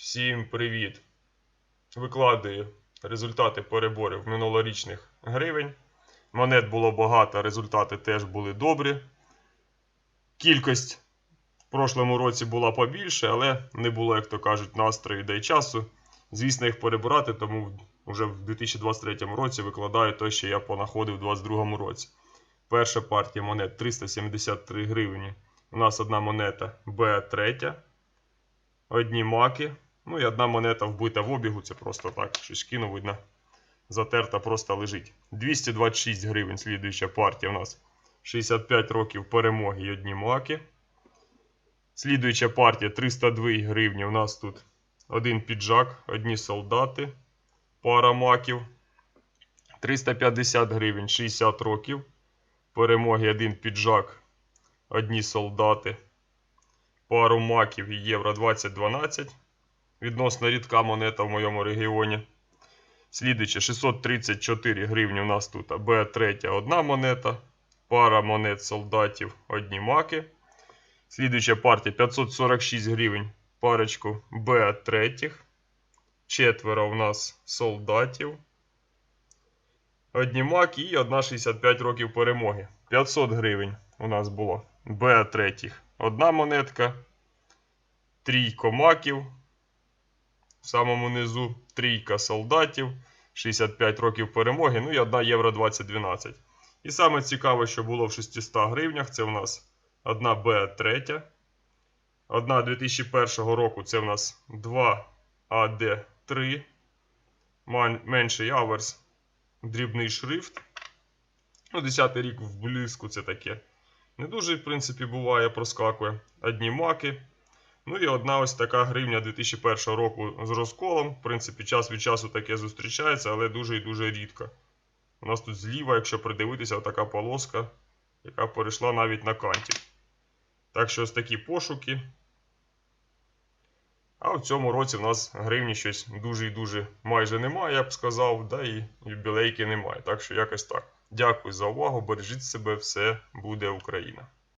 Всім привіт! Викладаю результати переборів минулорічних гривень. Монет було багато, результати теж були добрі. Кількість в прошлому році була побільше, але не було, як то кажуть, настрою да й часу. Звісно, їх перебирати, тому вже в 2023 році викладаю те, що я понаходив у 2022 році. Перша партія монет 373 гривні. У нас одна монета Б3, одні маки. Ну і одна монета вбита в обігу, це просто так. Щось кину, видно. Затерта просто лежить. 226 гривень слідуюча партія у нас. 65 років перемоги і одні маки. Слідуюча партія 302 гривні. У нас тут один піджак, одні солдати, пара маків. 350 гривень, 60 років. Перемоги один піджак, одні солдати, пару маків і євро 2012. Відносно рідка монета в моєму регіоні. Слідуюче 634 гривні у нас тут. Б3 одна монета. Пара монет солдатів, одні маки. Слідуюча партія 546 гривень. Парочку Б3. Четверо у нас солдатів. Одні маки і одна 65 років перемоги. 500 гривень у нас було. Б3. Одна монетка. Трійко маків. В самому низу трійка солдатів. 65 років перемоги. Ну і 1 євро 2012. І саме цікаве, що було в 600 гривнях, це у нас одна Б3. Одна 2001 року це у нас 2 АД3. Менший аверс дрібний шрифт. Ну, 10 рік в блиску це таке. Не дуже, в принципі, буває, проскакує. Одні маки. Ну і одна ось така гривня 2001 року з розколом. В принципі, час від часу таке зустрічається, але дуже і дуже рідко. У нас тут зліва, якщо придивитися, така полоска, яка перейшла навіть на канті. Так що ось такі пошуки. А в цьому році в нас гривні щось дуже і дуже майже немає, я б сказав, да і юбілейки немає. Так що якось так. Дякую за увагу. Бережіть себе, все буде Україна.